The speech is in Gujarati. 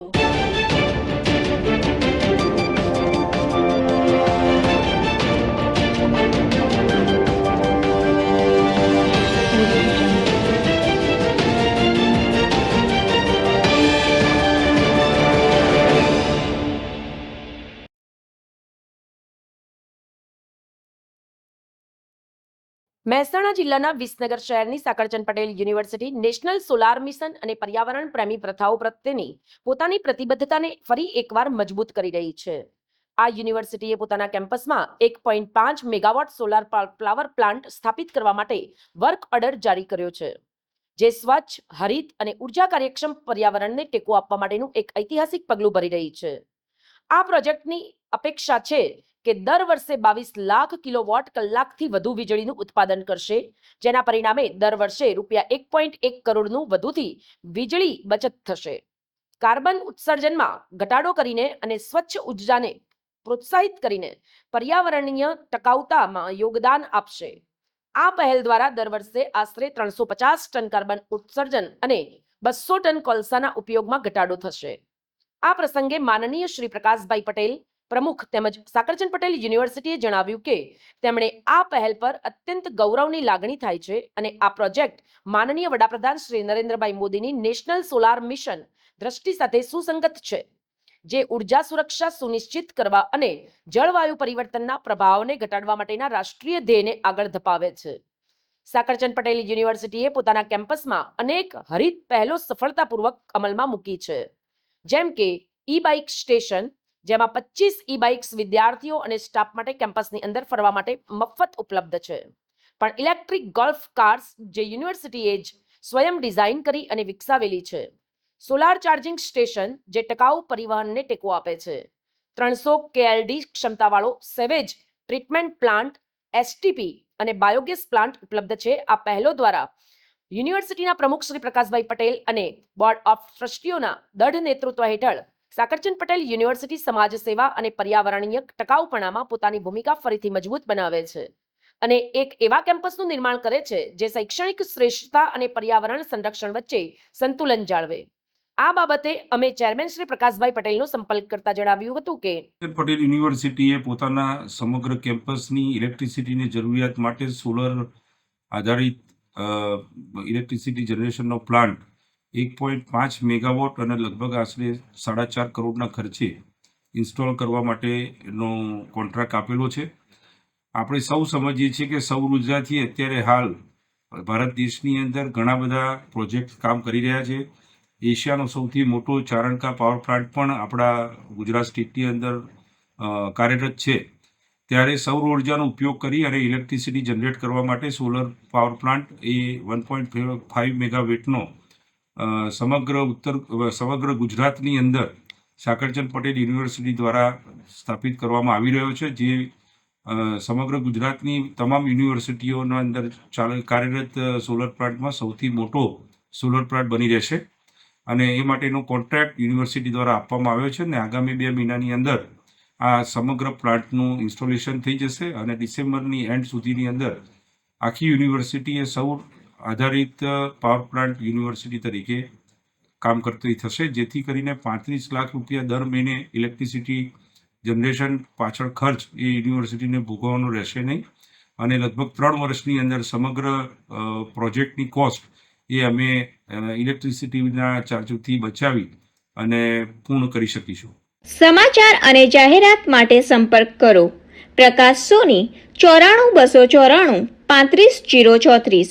you મહેસાણા જિલ્લાના વિસનગર શહેરની Sakarchand Patel university national solar mission અને પર્યાવરણ પ્રેમી પ્રથાઓ પ્રત્યેની પોતાની પ્રતિબદ્ધતાને ફરી એકવાર મજબૂત કરી રહી છે. આ યુનિવર્સિટીએ પોતાના કેમ્પસમાં એક પોઈન્ટ પાંચ મેગાવોટ સોલાર ફ્લાવર પ્લાન્ટ સ્થાપિત કરવા માટે વર્ક ઓર્ડર જારી કર્યો છે. જે સ્વચ્છ, હરિત અને ઊર્જા કાર્યક્ષમ પર્યાવરણને ટેકો આપવા માટેનું એક ઐતિહાસિક પગલું ભરી રહી છે. આ પ્રોજેક્ટની અપેક્ષા છે કે દર વર્ષે બાવીસ લાખ કિલોવોટ કલાકથી વધુ વીજળીનું ઉત્પાદન કરશે, જેના પરિણામે દર વર્ષે રૂપિયા એક પોઈન્ટ એક કરોડનું વધુથી વીજળી બચત થશે. કાર્બન ઉત્સર્જનમાં ઘટાડો કરીને અને સ્વચ્છ ઉર્જાને પ્રોત્સાહિત કરીને પર્યાવરણીય ટકાઉતામાં યોગદાન આપશે. આ પહેલ દ્વારા દર વર્ષે આશરે ત્રણસો પચાસ ટન કાર્બન ઉત્સર્જન અને બસો ટન કોલસાના ઉપયોગમાં ઘટાડો થશે. આ પ્રસંગે માનનીય શ્રી પ્રકાશભાઈ પટેલ પ્રમુખ તેમજ સાકરચંદ પટેલ યુનિવર્સિટીએ જણાવ્યું કે તેમણે આ પહેલ પર અત્યંત ગૌરવની લાગણી થાય છે અને આ પ્રોજેક્ટ માનનીય વડાપ્રધાન શ્રી નરેન્દ્રભાઈ મોદીની નેશનલ સોલાર મિશન દ્રષ્ટિ સાથે સુસંગત છે, જે ઊર્જા સુરક્ષા સુનિશ્ચિત કરવા અને જળવાયુ પરિવર્તનના પ્રભાવને ઘટાડવા માટેના રાષ્ટ્રીય ધ્યેયને આગળ ધપાવે છે. સાકરચંદ પટેલ યુનિવર્સિટીએ પોતાના કેમ્પસમાં અનેક હરિત પહેલો સફળતાપૂર્વક અમલમાં મૂકી છે, જેમ કે ઈ બાઇક સ્ટેશન જેમાં પચીસ ઈ બાઇક્સ વિદ્યાર્થીઓ અને સ્ટાફ માટે કેમ્પસની અંદર ફરવા માટે મફત ઉપલબ્ધ છે. પણ ઇલેક્ટ્રિક ગોલ્ફ કાર્સ જે યુનિવર્સિટીએ જ સ્વયં ડિઝાઇન કરી અને વિકસાવેલી છે. સોલાર ચાર્જિંગ સ્ટેશન જે ટકાઉ પરિવહનને ટેકો આપે છે. ત્રણસો કેએલડી ક્ષમતાવાળો સેવેજ ટ્રીટમેન્ટ પ્લાન્ટ એસટીપી અને બાયોગેસ પ્લાન્ટ ઉપલબ્ધ છે. આ પહેલો દ્વારા યુનિવર્સિટીના પ્રમુખ શ્રી પ્રકાશભાઈ પટેલ અને બોર્ડ ઓફ ટ્રસ્ટીઓના દઢ નેતૃત્વ હેઠળ સાકરચંદ પટેલ યુનિવર્સિટી સમાજ સેવા અને પર્યાવરણીય ટકાઉપણામાં પોતાની ભૂમિકા ફરીથી મજબૂત બનાવે છે અને એક એવા કેમ્પસનું નિર્માણ કરે છે જે શૈક્ષણિક શ્રેષ્ઠતા અને પર્યાવરણ સંરક્ષણ વચ્ચે સંતુલન જાળવે. આ બાબતે અમે ચેરમેન શ્રી પ્રકાશભાઈ પટેલનો સંપર્ક કરતા જણાવ્યું હતું કે પટેલ યુનિવર્સિટીએ પોતાના સમગ્ર કેમ્પસની ઇલેક્ટ્રિસિટીની જરૂરિયાત માટે સોલર આધારિત ઇલેક્ટ્રિસિટી જનરેશનનો પ્લાન્ટ એક પોઈન્ટ પાંચ મેગાવોટ અને લગભગ આશરે સાડા ચાર કરોડના ખર્ચે ઇન્સ્ટોલ કરવા માટેનો કોન્ટ્રાક્ટ આપેલો છે. આપણે સૌ સમજીએ છીએ કે સૌર ઉર્જાથી અત્યારે હાલ ભારત દેશની અંદર ઘણા બધા પ્રોજેક્ટ કામ કરી રહ્યા છે. એશિયાનો સૌથી મોટો ચારણકા પાવર પ્લાન્ટ પણ આપણા ગુજરાત સ્ટેટની અંદર કાર્યરત છે. ત્યારે સૌર ઉર્જાનો ઉપયોગ કરી અને ઇલેક્ટ્રિસિટી જનરેટ કરવા માટે સોલર પાવર પ્લાન્ટ એ વન પોઈન્ટ ફાઇવ મેગાવેટનો સમગ્ર ઉત્તર સમગ્ર ગુજરાતની અંદર સાકરચંદ પટેલ યુનિવર્સિટી દ્વારા સ્થાપિત કરવામાં આવી રહ્યો છે, જે સમગ્ર ગુજરાતની તમામ યુનિવર્સિટીઓના અંદર ચાલે, કાર્યરત સોલર પ્લાન્ટમાં સૌથી મોટો સોલર પ્લાન્ટ બની રહેશે. અને એ માટેનો કોન્ટ્રાક્ટ યુનિવર્સિટી દ્વારા આપવામાં આવ્યો છે અને આગામી બે મહિનાની અંદર આ સમગ્ર પ્લાન્ટનું ઇન્સ્ટોલેશન થઈ જશે અને ડિસેમ્બરની એન્ડ સુધીની અંદર આખી યુનિવર્સિટી એ સૌર આધારિત પાવર પ્લાન્ટ યુનિવર્સિટી તરીકે કામ કરતી થશે. જેથી કરીને પાંત્રીસ લાખ રૂપિયા દર મહિને ઇલેક્ટ્રિસિટી જનરેશન પાછળ ખર્ચ એ યુનિવર્સિટીને ભોગવવાનો રહેશે નહીં. અને લગભગ ત્રણ વર્ષની અંદર સમગ્ર પ્રોજેક્ટની કોસ્ટ એ અમે ઇલેક્ટ્રિસિટીના ચાર્જથી બચાવી અને પૂર્ણ કરી શકીશું. સમાચાર અને જાહેરાત માટે સંપર્ક કરો. પ્રકાશ સોની, ચોરાણું બસો ચોરાણું, પાંત્રીસ જીરો ચોત્રીસ.